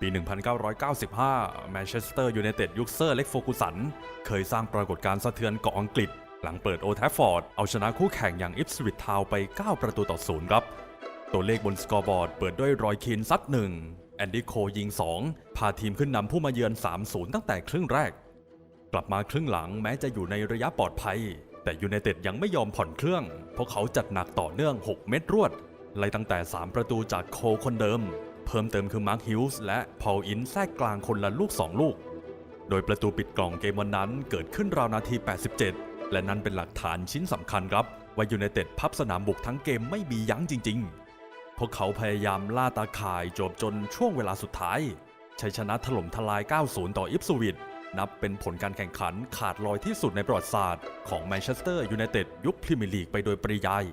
ปี 1995 แมนเชสเตอร์ยูไนเต็ดยุคเซอร์เล็กโฟกุสัน เคยสร้างปรากฏการณ์สะเทือนเกาะอังกฤษ หลังเปิดโอแทฟฟอร์ด เอาชนะคู่แข่งอย่างอิฟสวิตทาวไป 9 ประตูต่อศูนย์ครับ ตัวเลขบนสกอร์บอร์ดเปิดด้วยรอยคีนซัดหนึ่งแอนดี้โคยิง 2 พาทีมขึ้นนำผู้มาเยือน 3-0 ตั้งแต่ครึ่งแรก กลับมาครึ่งหลังแม้จะอยู่ในระยะปลอดภัย แต่ยูไนเต็ดยังไม่ยอมผ่อนเครื่อง เพราะเขาจัดหนักต่อเนื่อง 6 เม็ดรวดไล่ตั้งแต่ 3 ประตูจากโคคนเดิม เพิ่มเติมคือมาร์คฮิลส์และพอลอินแทรกกลางคนละลูก 2 ลูก โดยประตูปิดกล่องเกมวันนั้นเกิดขึ้นราวนาที 87 และนั่นเป็นหลักฐานชิ้นสำคัญครับ ว่ายูไนเต็ดพับสนามบุกทั้งเกมไม่มียั้งจริง ๆ พวกเขาพยายามล่าตาข่ายจบจนช่วงเวลาสุดท้ายชัยชนะถล่มทลาย 90 ต่ออิฟสวิตนับเป็นผลการแข่งขันขาดลอยที่สุดในประวัติศาสตร์ของแมนเชสเตอร์ยูไนเต็ดยุคพรีเมียร์ลีกไปโดยปริยาย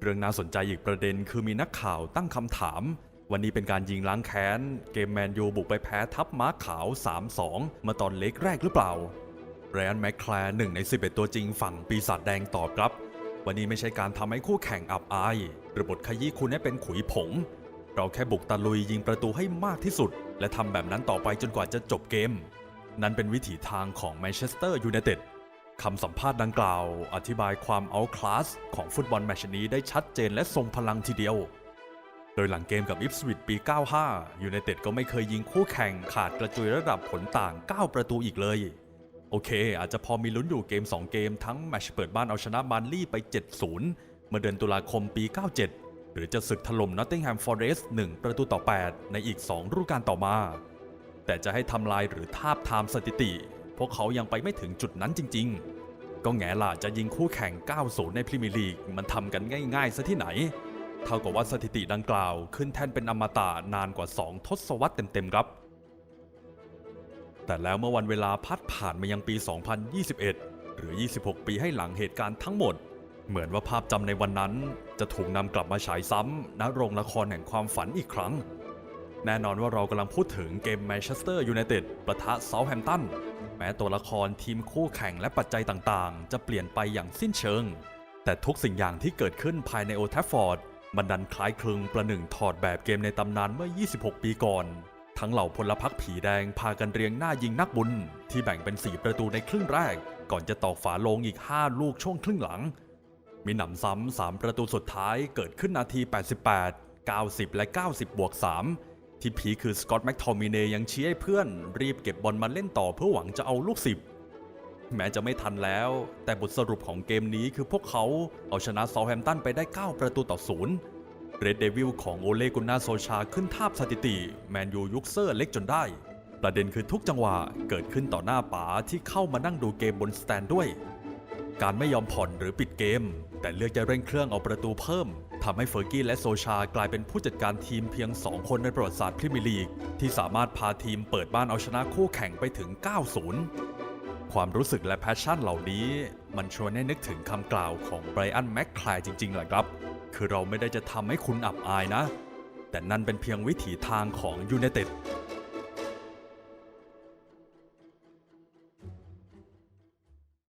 เรื่องน่าสนใจอีกประเด็นคือมีนักข่าวตั้งคำถาม วันนี้เป็นการยิงล้างแค้น เกมแมนยูบุกไปแพ้ทัพม้าขาว 3-2 มาตอนเล็กแรกหรือเปล่าไรอันแมคแคลร์หนึ่งใน 11 ตัวจริงฝั่งปีศาจแดงตอบครับ วันนี้ไม่ใช่การทำให้คู่แข่งอับอาย หรือบทขยี้คุณให้เป็นขุยผง เราแค่บุกตะลุยยิงประตูให้มากที่สุด และทำแบบนั้นต่อไปจนกว่าจะจบเกม นั่นเป็นวิถีทางของแมนเชสเตอร์ยูไนเต็ดคำสัมภาษณ์ดังกล่าว อธิบายความเอาคลาสของฟุตบอลแมชนี้ได้ชัดเจนและทรงพลังทีเดียว โดยหลังเกมกับอิฟสวิตปี 95 ยูไนเต็ดก็ไม่เคยยิงคู่แข่งขาดกระจุยระดับผลต่าง 9 ประตูอีกเลย โอเค อาจจะพอมีลุ้นอยู่เกม 2 เกมทั้งแมชเปิดบ้านเอาชนะบันลี่ไป 7-0 เมื่อเดือนตุลาคมปี 97 หรือจะศึกถล่มนอตติงแฮมฟอร์เรสต์1ประตูต่อ 8 ในอีก 2 ฤดูกาลต่อมา แต่จะให้ทำลายหรือทาบทามสถิติ พวกเขายังไปไม่ถึงจุดนั้นจริง ๆ ก็แง่ล่ะจะยิงคู่แข่ง 90 ในพรีเมียร์ลีกมันทำกันง่ายๆซะที่ไหน เท่ากับว่าสถิติดังกล่าวขึ้นแท่นเป็นอมตะนานกว่า 2 ทศวรรษเต็มๆครับ แต่แล้วเมื่อวันเวลาพัดผ่านมายังปี 2021 หรือ 26 ปีให้หลังเหตุการณ์ทั้งหมด เหมือนว่าภาพจำในวันนั้น จะถูกนำกลับมาฉายซ้ำณโรงละครแห่งความฝันอีกครั้ง แน่นอนว่าเรากำลังพูดถึงเกมแมนเชสเตอร์ยูไนเต็ดประทะเซาแฮมป์ตันแม้ตัวละครทีมคู่แข่งและปัจจัยต่างๆ จะเปลี่ยนไปอย่างสิ้นเชิง แต่ทุกสิ่งอย่างที่เกิดขึ้นภายในโอลด์แทฟฟอร์ด มันดันคล้ายคลึงประหนึ่งถอดแบบเกมในตำนานเมื่อ 26 ปีก่อน ทั้งเหล่าพลพรรคผีแดงพากันเรียงหน้ายิงนักบุญ ที่แบ่งเป็น 4 ประตูในครึ่งแรก ก่อนจะตอกฝาลงอีก 5 ลูกช่วงครึ่งหลัง มีหนำซ้ำสามประตูสุดท้ายเกิดขึ้นนาที 88 90 และ 90 บวก 3 ที่ผีคือสกอตต์แม็กทอมิเนยังชี้ให้เพื่อน รีบเก็บบอลมาเล่นต่อเพื่อหวังจะเอาลูก 10 แม้จะไม่ทันแล้ว แต่บทสรุปของเกมนี้คือพวกเขาเอาชนะเซาแฮมตันไปได้ 9 ประตูต่อศูนย์เรดเดวิลของโอเลกุนนาโซชาขึ้นทาบสถิติ แมนยูยุคเซอร์เล็กจนได้ ประเด็นคือทุกจังหวะเกิดขึ้นต่อหน้าป๋าที่เข้ามานั่งดูเกมบนสแตนด้วย การไม่ยอมผ่อนหรือปิดเกม แต่เลือกจะเร่งเครื่องเอาประตูเพิ่มทำให้เฟอร์กี้และโซชากลายเป็นผู้จัดการทีมเพียง 2 คนในประวัติศาสตร์พรีเมียร์ลีก ที่สามารถพาทีมเปิดบ้านเอาชนะคู่แข่งไปถึง 9-0 ความรู้สึกและแพชชั่นเหล่านี้ มันชวนให้นึกถึงคำกล่าวของไบรอันแม็กคลายจริงๆแหละครับ คือเราไม่ได้จะทำให้คุณอับอายนะ แต่นั่นเป็นเพียงวิถีทางของยูเนเต็ด